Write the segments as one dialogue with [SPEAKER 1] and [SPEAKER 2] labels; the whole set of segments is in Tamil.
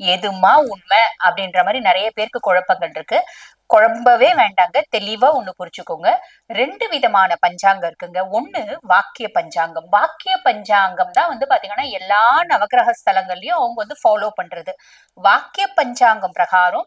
[SPEAKER 1] எதுமா உண்மை அப்படின்ற மாதிரி நிறைய பேருக்கு குழப்பங்கள் இருக்கு. குழம்பவே வேண்டாங்க. தெளிவா ஒண்ணு புரிச்சுக்கோங்க ரெண்டு விதமான பஞ்சாங்கம் இருக்குங்க. ஒண்ணு வாக்கிய பஞ்சாங்கம். வாக்கிய பஞ்சாங்கம் தான் வந்து பாத்தீங்கன்னா எல்லா நவகிரக ஸ்தலங்கள்லயும் அவங்க வந்து ஃபாலோ பண்றது. வாக்கிய பஞ்சாங்கம் பிரகாரம்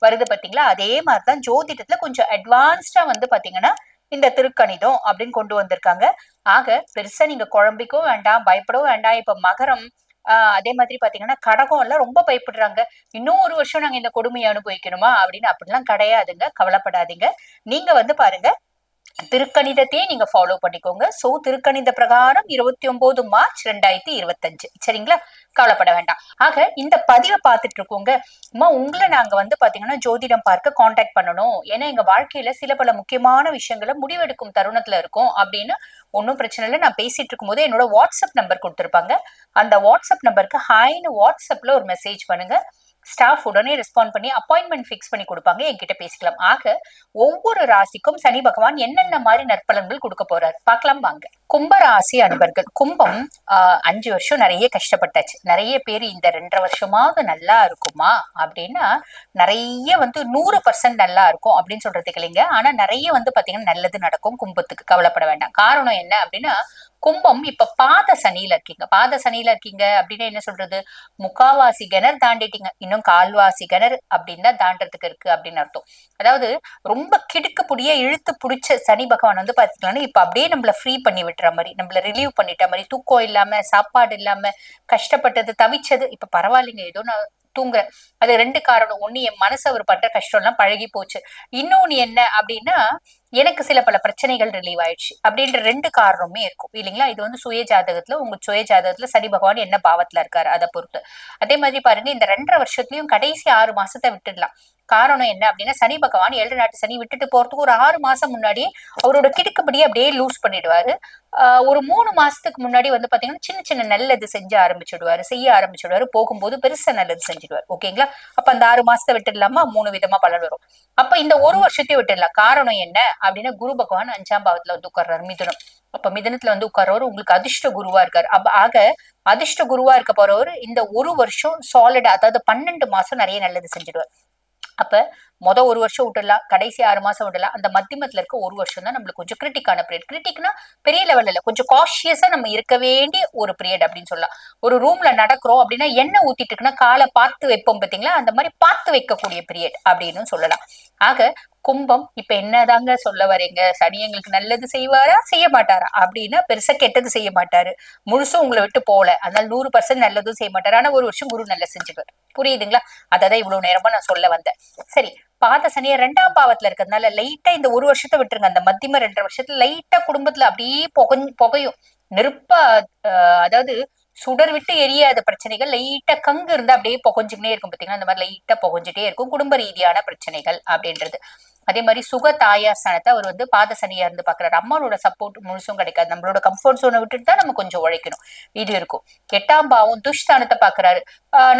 [SPEAKER 1] வருது பாத்தீங்களா? அதே மாதிரிதான் ஜோதிடத்துல கொஞ்சம் அட்வான்ஸ்டா வந்து பாத்தீங்கன்னா இந்த திருக்கணிதம் அப்படின்னு கொண்டு வந்திருக்காங்க. ஆக பெருசா நீங்க குழம்பிக்கவும் வேண்டாம் பயப்படவும் வேண்டாம். இப்ப மகரம் ஆஹ் அதே மாதிரி பாத்தீங்கன்னா கடகம் எல்லாம் ரொம்ப பயப்படுறாங்க. இன்னும் ஒரு வருஷம் நாங்க இந்த கொடுமையை அனுபவிக்கணுமா அப்படின்னு அப்படிலாம் கிடையாதுங்க. கவலைப்படாதீங்க. நீங்க வந்து பாருங்க திருக்கணிதத்தையே நீங்க ஃபாலோ பண்ணிக்கோங்க. சோ திருக்கணித பிரகாரம் இருபத்தி ஒன்பது மார்ச் ரெண்டாயிரத்தி இருபத்தஞ்சு. சரிங்களா? கவலைப்பட வேண்டாம். ஆக இந்த பதிவை பார்த்துட்டு இருக்கோங்க. அம்மா உங்களை நாங்க வந்து பாத்தீங்கன்னா ஜோதிடம் பார்க்க காண்டாக்ட் பண்ணணும். ஏன்னா எங்க வாழ்க்கையில சில பல முக்கியமான விஷயங்களை முடிவெடுக்கும் தருணத்துல இருக்கும் அப்படின்னு ஒன்றும் பிரச்சனை இல்லை. நான் பேசிட்டு இருக்கும்போது என்னோட வாட்ஸ்அப் நம்பர் கொடுத்துருப்பாங்க. அந்த வாட்ஸ்அப் நம்பருக்கு ஹாய்னு வாட்ஸ்அப்ல ஒரு மெசேஜ் பண்ணுங்க. ஸ்டாஃப் உடனே ரெஸ்பாண்ட் பண்ணி அப்பாயின்மெண்ட் ஃபிக்ஸ் பண்ணி கொடுப்பாங்க. என்கிட்ட பேசிக்கலாம். ஆக ஒவ்வொரு ராசிக்கும் சனி பகவான் என்னென்ன மாதிரி நற்பலன்கள் கொடுக்க போறாரு? பார்க்கலாம் வாங்க. கும்ப ராசி அன்பர்கள். கும்பம் ஆஹ் அஞ்சு வருஷம் நிறைய கஷ்டப்பட்டாச்சு. நிறைய பேர் இந்த ரெண்டரை வருஷமாவது நல்லா இருக்குமா? அப்படின்னா நிறைய வந்து நூறு பர்சன்ட் நல்லா இருக்கும் அப்படின்னு சொல்றதுக்கு இல்லைங்க. ஆனா நிறைய வந்து பாத்தீங்கன்னா நல்லது நடக்கும். கும்பத்துக்கு கவலைப்பட வேண்டாம். காரணம் என்ன அப்படின்னா கும்பம் இப்ப பாத சனியில இருக்கீங்க. பாத சனியில இருக்கீங்க அப்படின்னா என்ன சொல்றது? முக்காவாசி கிணறு தாண்டிட்டீங்க. இன்னும் கால்வாசி கிணறு அப்படின்னு தான் தாண்டறதுக்கு இருக்கு அப்படின்னு அர்த்தம். அதாவது ரொம்ப கிடுக்கு புடிய இழுத்து புடிச்ச சனி பகவான் வந்து பாத்தீங்கன்னா இப்ப அப்படியே நம்மள ஃப்ரீ பண்ணி விட்டுற மாதிரி நம்மள ரிலீவ் பண்ணிட்ட மாதிரி தூக்கம் இல்லாம சாப்பாடு இல்லாம கஷ்டப்பட்டது தவிச்சது இப்ப பரவாயில்லைங்க. ஏதோ நான் தூங்குறேன் அது ரெண்டு காரணம். ஒண்ணு என் மனசு அவர் பண்ற கஷ்டம் எல்லாம் பழகி போச்சு. இன்னொன்னு என்ன அப்படின்னா எனக்கு சில பல பிரச்சனைகள் ரிலீவ் ஆயிடுச்சு. அப்படின்ற ரெண்டு காரணமே இருக்கும். இல்லைங்களா? இது வந்து சுய ஜாதகத்துல உங்க சுய ஜாதகத்துல சனி பகவான் என்ன பாவத்துல இருக்காரு அதை பொறுத்து. அதே மாதிரி பாருங்க இந்த ரெண்டரை வருஷத்துலயும் கடைசி ஆறு மாசத்தை விட்டுடலாம். காரணம் என்ன அப்படின்னா சனி பகவான் ஏழு நாட்டு சனி விட்டுட்டு போறதுக்கு ஒரு ஆறு மாசம் முன்னாடி அவரோட கிடுக்குப்படியே அப்படியே லூஸ் பண்ணிடுவாரு. ஆஹ் ஒரு மூணு மாசத்துக்கு முன்னாடி வந்து பாத்தீங்கன்னா சின்ன சின்ன நல்லது செஞ்சு ஆரம்பிச்சுடுவாரு செய்ய ஆரம்பிச்சுடுவாரு. போகும்போது பெருசா நல்லது செஞ்சிடுவாரு. ஓகேங்களா அப்ப அந்த ஆறு மாசத்தை விட்டுடலாமா? மூணு விதமா பலன் வரும். அப்ப இந்த ஒரு வருஷத்தையும் விட்டுடலாம். காரணம் என்ன அப்படின்னா குரு பகவான் அஞ்சாம் பாவத்துல வந்து உட்கார்றாரு மிதுனம். அப்ப மிதனத்துல வந்து உட்கார்றவர் உங்களுக்கு அதிர்ஷ்ட குருவா இருக்காரு. அப்ப ஆக அதிர்ஷ்ட குருவா இருக்க போறவர் இந்த ஒரு வருஷம் சாலிடா அதாவது பன்னெண்டு மாசம் நிறைய நல்லது செஞ்சிடுவார். அப்ப மொத ஒரு வருஷம் விட்டுடலாம் கடைசி ஆறு மாசம் விடலாம் அந்த மத்தியமத்துல இருக்க ஒரு வருஷம் தான் நம்மளுக்கு கொஞ்சம் கிரிட்டிக்கான பீரியட் கிரிட்டிக்னா பெரிய லெவல்ல கொஞ்சம் காஷியஸா நம்ம இருக்க வேண்டிய ஒரு பீரியட் அப்படின்னு சொல்லலாம். ஒரு ரூம்ல நடக்கிறோம் அப்படின்னா எண்ணெய் ஊத்திட்டு இருக்குன்னா காலை பார்த்து வைப்போம் பாத்தீங்களா அந்த மாதிரி பார்த்து வைக்கக்கூடிய பீரியட் அப்படின்னு சொல்லலாம். ஆக கும்பம் இப்ப என்னதாங்க சொல்ல வரீங்க? சனி எங்களுக்கு நல்லது செய்வாரா? செய்ய மாட்டாரா? அப்படின்னா பெருசா கெட்டது செய்ய மாட்டாரு. முழுசும் உங்களை விட்டு போல அதனால நூறு பர்சன்ட் நல்லதும் செய்ய மாட்டாரு. ஆனா ஒரு வருஷம் குரு நல்லா செஞ்சுப்பாரு. புரியுதுங்களா? அததான் இவ்வளவு நேரமா நான் சொல்ல வந்தேன். சரி பாத சனியை ரெண்டாம் பாவத்துல இருக்கிறதுனால லைட்டா இந்த ஒரு வருஷத்தை விட்டுருங்க. அந்த மத்தியம ரெண்டரை வருஷத்துல லைட்டா குடும்பத்துல அப்படியே புகை புகையும். நெருப்பா ஆஹ் அதாவது சுடர் விட்டு எரியாத பிரச்சனைகள் லைட்டா கங்கு இருந்தா அப்படியே புகஞ்சுக்கினே இருக்கும் பாத்தீங்கன்னா அந்த மாதிரி லைட்டா புகஞ்சுட்டே இருக்கும். குடும்ப ரீதியான பிரச்சனைகள் அப்படின்றது. அதே மாதிரி சுக தாயார் ஸ்தானத்தை அவர் வந்து பாத சனியா இருந்து பாக்குறாரு அம்மாவோட சப்போர்ட் முழுசும் கிடைக்காது. நம்மளோட கம்ஃபர்ட் சோனை விட்டுட்டு தான் நம்ம கொஞ்சம் உழைக்கணும். இது இருக்கும். எட்டாம் பாவம் துஷ்தானத்தை பாக்குறாரு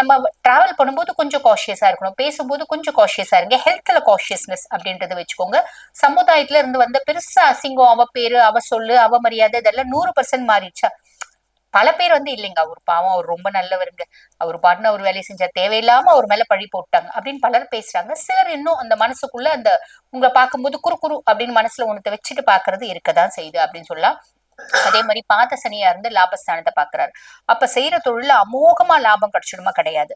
[SPEAKER 1] நம்ம டிராவல் பண்ணும்போது கொஞ்சம் காஷியஸா இருக்கணும். பேசும்போது கொஞ்சம் காஷியஸா இருங்க. ஹெல்த்ல காஷியஸ்னஸ் அப்படின்றத வச்சுக்கோங்க. சமுதாயத்துல இருந்து வந்த பெருசா அசிங்கம் அவ பேரு அவ சொல்லு அவ மரியாதை இதெல்லாம் நூறு பர்சன்ட் மாறிடுச்சா? பல பேர் வந்து இல்லைங்க. அவர் பாவம் அவர் ரொம்ப நல்லவருங்க. அவர் பாட்டுன்னு அவர் வேலையை செஞ்சா தேவையில்லாம அவர் மேல பழி போட்டாங்க அப்படின்னு பலர் பேசுறாங்க. சிலர் இன்னும் அந்த மனசுக்குள்ள அந்த உங்களை பார்க்கும்போது குறு குறு அப்படின்னு மனசுல ஒண்ணத்தை வச்சுட்டு பாக்குறது இருக்கதான் செய்யுது அப்படின்னு சொல்லலாம். அதே மாதிரி பாத சனியா இருந்து லாபஸ்தானத்தை பாக்குறாரு அப்ப செய்யற தொழில அமோகமா லாபம் கிடைச்சிடுமா? கிடையாது.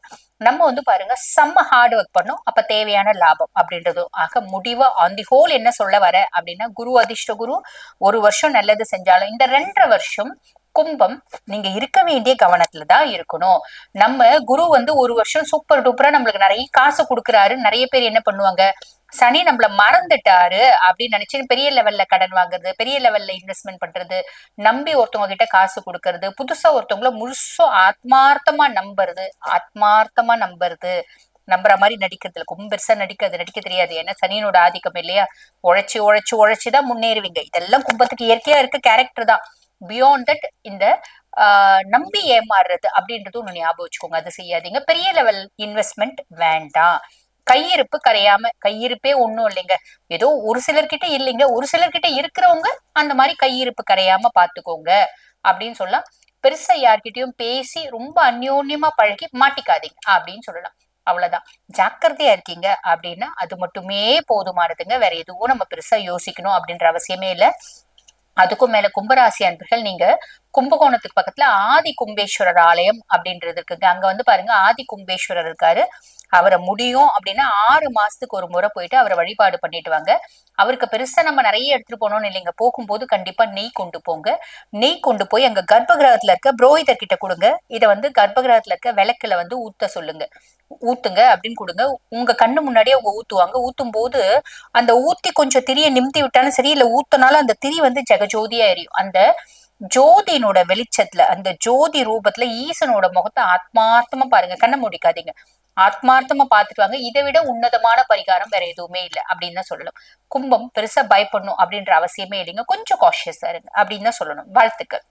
[SPEAKER 1] நம்ம வந்து பாருங்க செம்ம ஹார்ட் ஒர்க் பண்ணோம். அப்ப தேவையான லாபம் அப்படின்றதும் ஆக முடிவா ஆன் தி ஹோல் என்ன சொல்ல வர அப்படின்னா குரு அதிர்ஷ்ட குரு ஒரு வருஷம் நல்லது செஞ்சாலும் இந்த ரெண்டரை வருஷம் கும்பம் நீங்க இருக்க வேண்டிய கவனத்துல தான் இருக்கணும். நம்ம குரு வந்து ஒரு வருஷம் சூப்பர் டூப்பரா நம்மளுக்கு நிறைய காசு கொடுக்குறாரு. நிறைய பேர் என்ன பண்ணுவாங்க? சனி நம்மள மறந்துட்டாரு அப்படின்னு நினைச்சு பெரிய லெவல்ல கடன் வாங்குறது பெரிய லெவல்ல இன்வெஸ்ட்மெண்ட் பண்றது நம்பி ஒருத்தவங்க கிட்ட காசு கொடுக்கறது புதுசா ஒருத்தவங்கள முழுசும் ஆத்மார்த்தமா நம்புறது ஆத்மார்த்தமா நம்புறது நம்புற மாதிரி நடிக்கிறதுல. ரொம்ப பெருசா நடிக்கிறது நடிக்க தெரியாது. ஏன்னா சனியனோட ஆதிக்கம் இல்லையா? உழைச்சு உழைச்சு உழைச்சுதான் முன்னேறுவீங்க. இதெல்லாம் கும்பத்துக்கு இயற்கையா இருக்க கேரக்டர் தான். பியாண்ட் தட் இந்த ஆஹ் நம்பி ஏமாறுறது அப்படின்றது ஒண்ணு ஞாபகம் வச்சுக்கோங்க. அது செய்யாதீங்க. பெரிய லெவல் இன்வெஸ்ட்மெண்ட் வேண்டாம். கையிருப்பு கரையாம கையிருப்பே ஒண்ணும் இல்லைங்க. ஏதோ ஒரு சிலர்கிட்ட இல்லைங்க. ஒரு சிலர்கிட்ட இருக்கிறவங்க அந்த மாதிரி கையிருப்பு கரையாம பாத்துக்கோங்க அப்படின்னு சொல்லலாம். பெருசா யார்கிட்டயும் பேசி ரொம்ப அந்யோன்யமா பழகி மாட்டிக்காதீங்க அப்படின்னு சொல்லலாம். அவ்வளவுதான். ஜாக்கிரதையா இருக்கீங்க அப்படின்னா அது மட்டுமே போதுமானதுங்க. வேற எதுவும் நம்ம பெருசா யோசிக்கணும் அப்படின்ற அவசியமே இல்ல. அதுக்கும் மேல கும்பராசி அன்பர்கள் நீங்க கும்பகோணத்துக்கு பக்கத்துல ஆதி கும்பேஸ்வரர் ஆலயம் அப்படின்றது இருக்குங்க. அங்க வந்து பாருங்க ஆதி கும்பேஸ்வரர் இருக்காரு. அவரை முடியும் அப்படின்னா ஆறு மாசத்துக்கு ஒரு முறை போயிட்டு அவரை வழிபாடு பண்ணிட்டு வாங்க. அவருக்கு பெருசா நம்ம நிறைய எடுத்துட்டு போனோம்னு இல்லைங்க. போகும்போது கண்டிப்பா நெய் கொண்டு போங்க. நெய் கொண்டு போய் அங்க கர்ப்பகிரகத்துல இருக்க புரோஹிதர் கிட்ட கொடுங்க. இதை வந்து கர்ப்பகிரகத்துல இருக்க விளக்குல வந்து ஊத்த சொல்லுங்க. ஊத்துங்க அப்படின்னு கொடுங்க. உங்க கண்ணு முன்னாடியே அவங்க ஊத்துவாங்க. ஊத்தும் போது அந்த ஊத்தி கொஞ்சம் திரிய நிமித்தி விட்டாலும் சரி இல்ல ஊத்தனாலும் அந்த திரி வந்து ஜெகஜோதியா எரியும். அந்த ஜோதியினோட வெளிச்சத்துல அந்த ஜோதி ரூபத்துல ஈசனோட முகத்தை ஆத்மார்த்தமா பாருங்க கண்ணை முடிக்காதீங்க. ஆத்மார்த்தமா பாத்துட்டு வாங்க இதை விட உன்னதமான பரிகாரம் வேற எதுவுமே இல்லை அப்படின்னு தான் சொல்லணும். கும்பம் பெருசா பயப்படணும் அப்படின்ற அவசியமே இல்லைங்க. கொஞ்சம் காஷியஸா இருங்க அப்படின்னு தான் சொல்லணும். வாழ்த்துக்கள்.